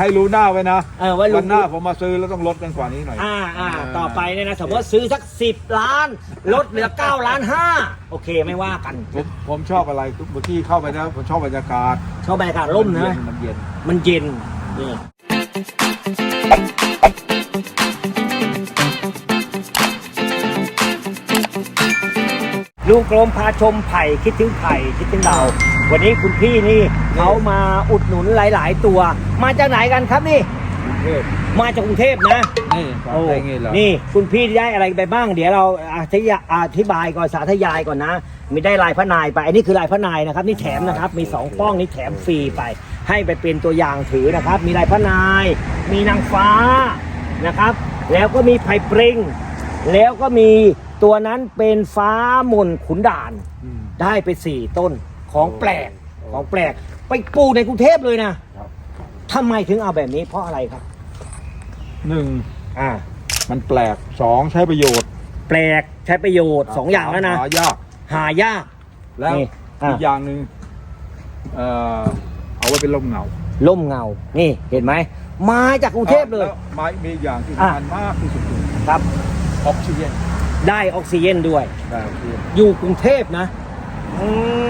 ให้รู้หน้าไว้นะเออว่าลุวังนหน้าผมมาซื้อแล้วต้องลดกันกว่านี้หน่อย อ่าอ่าต่อไปเนี่ยนะสมมติว่าซื้อสักสิบล้าน ลดเหลือเก้าล้านห้าโอเคไม่ว่ากันผมผมชอบอะไรเมื่อกี้เข้าไปนะผมชอบบรรยากาศชอบบรรยากาศร่มนะ มันเย็น มันเย็นนี่ลุงกรมพาชมไผ่คิดถึงไผ่คิดถึงเรา วันนี้คุณพี่นี่เขามาอุดหนุนหลาย ๆ ตัว มาจากไหนกันครับนี่ กรุงเทพมาจากกรุงเทพนะ นี่ฟังโอ้ได้ไงเหรอนี่คุณพี่ได้อะไรไปบ้าง เดี๋ยวเราอธิยาอธิบายก่อนสาธยายก่อนนะ มีได้ลายพระนายไป อันนี้คือลายพระนายนะครับ นี่แถมนะครับ มีสองป้องนี่แถมฟรีไป ให้ไปเป็นตัวอย่างถือนะครับ มีลายพระนาย มีนางฟ้านะครับ แล้วก็มีไผ่ปริง แล้วก็มีตัวนั้นเป็นฟ้ามนขุนด่าน อืมได้ไปสี่ต้น ของแปลกของแปลก ไปปลูกในกรุงเทพเลยนะครับ ทำไมถึงเอาแบบนี้เพราะอะไรครับ หนึ่งอ่า มันแปลกสองใช้ประโยชน์แปลกใช้ประโยชน์สองอย่างแล้วนะหายากหายาก แล้วนี่อะ อีกอย่างหนึ่งเอ่อเอาไว้เป็นลมเงาล่มเงา นี่เห็นไหมมาจากกรุงเทพเลยแล้วไม้มีอย่างที่อะ สำคัญมากที่สุดคือครับ ออกซิเจนได้ออกซิเจนด้วย ได้ออกซิเจนอยู่กรุงเทพนะอืม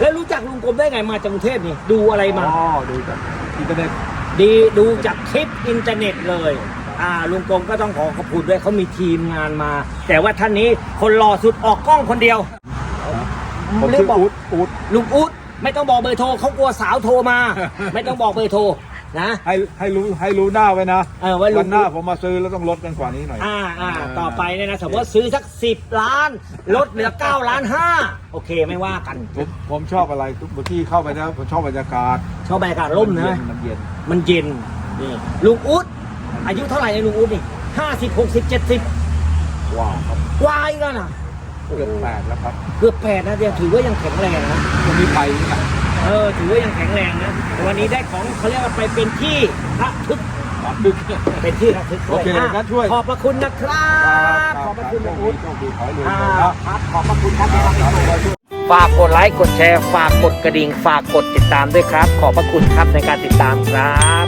แล้วรู้จักลุงกรมได้ไงมาจากกรุงเทพนี่ดูอะไรมาอ๋อดูจากอินเทอร์เน็ตดีดูจากคลิปอินเทอร์เน็ตเลย อ่าลุงกรมก็ต้องขอขอบคุณด้วยเขามีทีมงานมา แต่ว่าท่านนี้คนหล่อสุดออกกล้องคนเดียวผมเรียชื่กอบอกอูดอูดลุงอุ๊ดไม่ต้องบอกเบอร์โทรเขากลัวสาวโทรมา ไม่ต้องบอกเบอร์โทร นะ ให้ให้รู้ให้รู้หน้าไว้นะเออว่าลุวังนหน้าผมมาซื้อแล้วต้องลดกันกว่านี้หน่อย อ่าอ่าต่อไปเนี่ยนะสมมติว่าซื้อสักสิบล้าน ลดเหลือเก้าล้านห้าโอเคไม่ว่ากันผมผมชอบอะไรเมื่อกี้เข้าไปนะผมชอบบรรยากาศชอบบรรยากาศร่มนะ มันเย็นมันเย็นนี่ลุงอุ๊ดอายุเท่าไหร่เนี่ยลุงอุ๊ดนี่ห้าสิบหกสิบเจ็ดสิบว้าวครับวายกันอะเกือบแปดแล้วครับเกือบแปดนะเดียวถือว่ายังแข็งแรงนะยังมีไผ่นี่นะ เออถือว่ายังแข็งแรงนะแต่วันนี้ได้ของเขาเรียกว่าไปเป็นที่ระทึกครับดึกเป็นที่ระทึกด้วยโอเคอะงั้นช่วย ขอบพระคุณนะครับ ขอบพระคุณลุงอุ๊ดโชคดีขอให้รวยอ่าๆนะครับครับขอบพระคุณครับที่รับครับชมครับฝากกดไลค์กดแชร์ฝากกดกระดิ่งฝากกดติดตามด้วยครับ ขอบพระคุณครับในการติดตามครับ